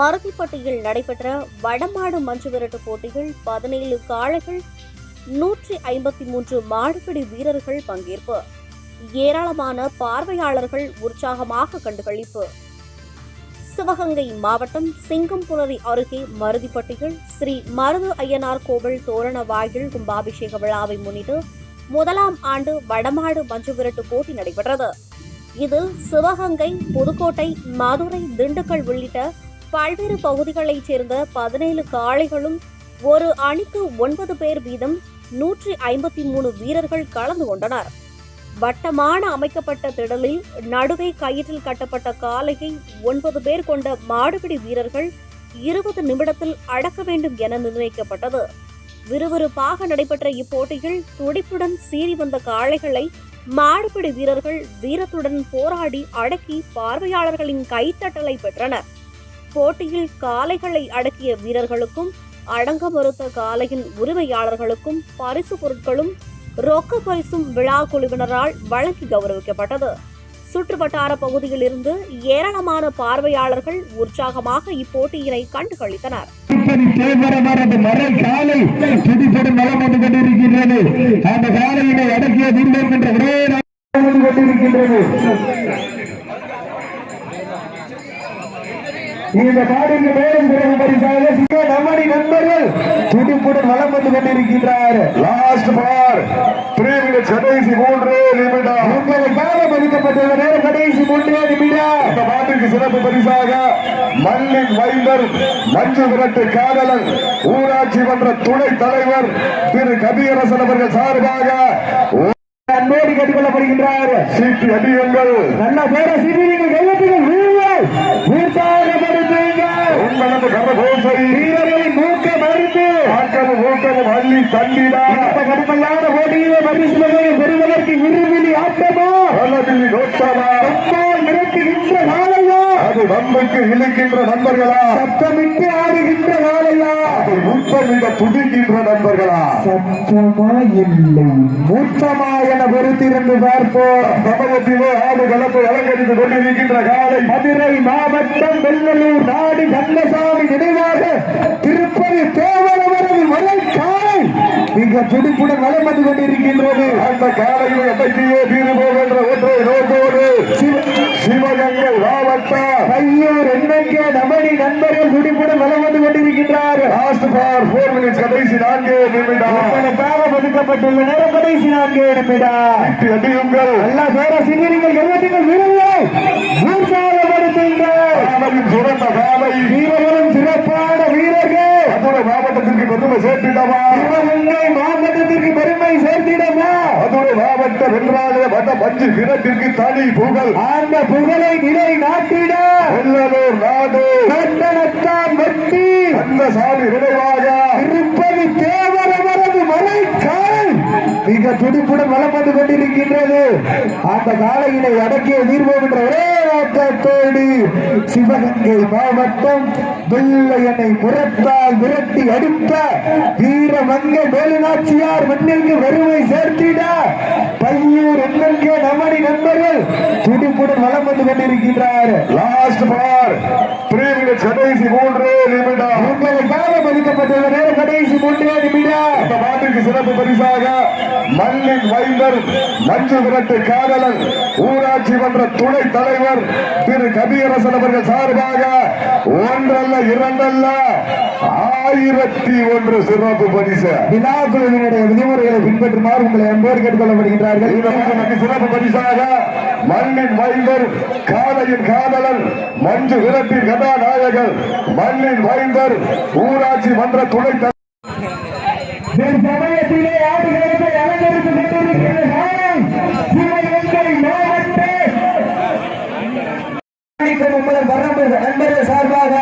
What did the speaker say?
மருதிப்பட்டியில் நடைபெற்ற வடமாடு மஞ்சு விரட்டு போட்டிகள் பதினேழு காளைகள் நூற்றி ஐம்பத்தி மூன்று மாடுபிடி வீரர்கள் பங்கேற்பு. ஏராளமான பார்வையாளர்கள் உற்சாகமாக கண்டுகளிப்பு. சிவகங்கை மாவட்டம் சிங்கம்புணரி அருகே மருதிப்பட்டியில் ஸ்ரீ மருது ஐயனார் கோவில் தோரண வாயில் கும்பாபிஷேக விழாவை முன்னிட்டு முதலாம் ஆண்டு வடமாடு மஞ்சு விரட்டு போட்டி நடைபெற்றது. இதில் சிவகங்கை புதுக்கோட்டை மதுரை திண்டுக்கல் உள்ளிட்ட பல்வேறு பகுதிகளைச் சேர்ந்த பதினேழு காளைகளும் ஒரு அணிக்கு ஒன்பது பேர் வீதம் நூற்றி ஐம்பத்தி மூணு வீரர்கள் கலந்து கொண்டனர். வட்டமான அமைக்கப்பட்ட திடலில் நடுவே கயிற்றில் கட்டப்பட்ட காளையை ஒன்பது பேர் கொண்ட மாடுபிடி வீரர்கள் இருபது நிமிடத்தில் அடக்க வேண்டும் என நிர்ணயிக்கப்பட்டது. விறுவிறுப்பாக நடைபெற்ற இப்போட்டியில் துடிப்புடன் சீறி வந்த காளைகளை மாடுபிடி வீரர்கள் வீரத்துடன் போராடி அடக்கி பார்வையாளர்களின் கைத்தட்டலை பெற்றனர். போட்டியில் காளைகளை அடக்கிய வீரர்களுக்கும் அடங்க மறுத்த காளையின் உரிமையாளர்களுக்கும் பரிசு பொருட்களும் ரொக்க பரிசும் விழா குழுவினரால் வழங்கி கௌரவிக்கப்பட்டது. சுற்றுவட்டார பகுதியில் இருந்து ஏராளமான பார்வையாளர்கள் உற்சாகமாக இப்போட்டியினை கண்டுகளித்தனர். இப்படி கொண்டிருக்கின்றது. அந்த காலையினை அடக்கிய தீர்மானம் என்ற ஒரே நாள் வந்து கொண்டிருக்கின்றது இந்த காடிக்கு மேலும் பரிசாக சிங்க நம்மடி நண்பர்கள் துடிப்புடன் வளம் வந்து கொண்டிருக்கின்றார். லாஸ்ட் பார் கடைசி மூன்று நிமிடம். உங்களுக்காக மதிக்கப்பட்டுள்ள நேரம் கடைசி மூன்றே நிமிடம். இந்த பாட்டிற்கு சிறப்பு பரிசாக மண்ணின் வைந்தர் மஞ்சு விரட்டு காதலன் ஊராட்சி மன்ற துணைத் தலைவர் திரு கபியரசன் அவர்கள் சார்பாக அன்போடு கேட்டுக்கொள்ளப்படுகின்றார். சீட்டு அடியுங்கள். நல்ல பேர சீட்டு நீங்கள் கையெழுத்துங்கள் வீரர்கள் ஆக்கமும் ஊக்கமும் அள்ளி தண்டிடா கடுமையான போட்டியிலே பரிசுகளை பெறுவதற்கு இருவிழி ஆட்டமா? அல்லதில்லி நோட்டமா மிரட்டுகின்ற காலையா அது நம்பைக்கு இழுக்கின்ற நண்பர்களா? சத்தமிட்டு ஆடுகின்ற காலையா அது முத்தமிட துடிக்கின்ற நண்பர்களா? சத்தமா இல்லை. மூச்சமா என பொறுத்திருந்து பார்ப்போம். தமிழகத்திலே ஆடு கலப்பை அலங்கரித்துக் கொண்டிருக்கின்ற காலை. மதுரை மாவட்டம் வெள்ளலூர் நாடு கண்ணசாமி நினைவாக திருப்பதி தேவரவரது மலை காலை. மிக துடிப்புடன் வலம் வந்து கொண்டிருக்கின்றது. அந்த காலையில் எட்டத்தியே தீர்வு போகின்ற ஒன்றை நோக்கோடு சிவ- சிவகங்கை மாவட்டம் கையூர் எண்ணெங்கே நமடி நண்பர்கள் துடிப்புடன் வலம் வந்து கொண்டிருக்கின்றார். லாஸ்ட் ஃபார் ஃபோர் மினிட்ஸ் கடைசி நான்கு நிமிடம். உங்களுக்காக ஒதுக்கப்பட்டுள்ள நேரம் கடைசி நான்கு நிமிடம். அடியுங்கள். எல்லா பேர சிங்கரிகள் எழுவட்டுங்கள் வீரர்கள் உற்சாகப்படுத்துங்கள் காலையும் சிறந்த காலை. வீரர்களும் மாவட்டத்திற்கு பெருமை சேர்த்திடவா? சிவகங்கை மாவட்டத்திற்கு பெருமை சேர்த்திடவா? மதுரை மாவட்ட வென்றாலே வட்ட பஞ்சு கிணத்திற்கு தனி புகழ். அந்த புகழை நிலை நாட்டிட வெள்ளலூர் நாடு. வெட்டி. அந்த சாமி நினைவாக மிக துடிப்புடன் வலம் வந்து கொண்டிருக்கின்றது. அந்த காலையினை அடக்கிய தீர்வோம் என்ற ஒரே நோக்கத்தோடு சிவகங்கை மாவட்டம் வெள்ளையனை புறத்தால் விரட்டி அடித்த வீரமங்க மேலுநாச்சியார் மண்ணிற்கு வறுமை சேர்த்திட. பையூர் எண்ணெங்கே நமடி நண்பர்கள் துடிப்புடன் வலம் வந்து கொண்டிருக்கின்றார். Last bar. பிரிவில் கடைசி மூன்று நிமிடம். உங்களுக்காக மதிக்கப்பட்டுள்ள நேரம் கடைசி மூன்றே நிமிடம். இந்த பாட்டிற்கு சிறப்பு பரிசாக மண்ணின் வைந்தர் மஞ்சு விரட்டு காதலன் ஊராட்சி மன்ற துணைத் தலைவர் திரு. கபியரசன் அவர்கள் சார்பாக ஒன்றல்ல இரண்டல்ல ஆயிரத்தி ஒன்று சிறப்பு பரிசு. விழா குழுவினுடைய விதிமுறைகளை பின்பற்றுமாறு உங்களை அன்போடு கேட்டுக்கொள்ளப்படுகின்றார்கள். இதற்கு சிறப்பு பரிசாக மண்ணின் வைந்தர் காலையின் காதலன் மஞ்சு விரட்டின் கதாநாயகர் மண்ணின் வைந்தர் ஊராட்சி மன்ற தலைவர் சமயத்திலே அலங்கரித்துக் மாவட்ட நண்பர்கள் சார்பாக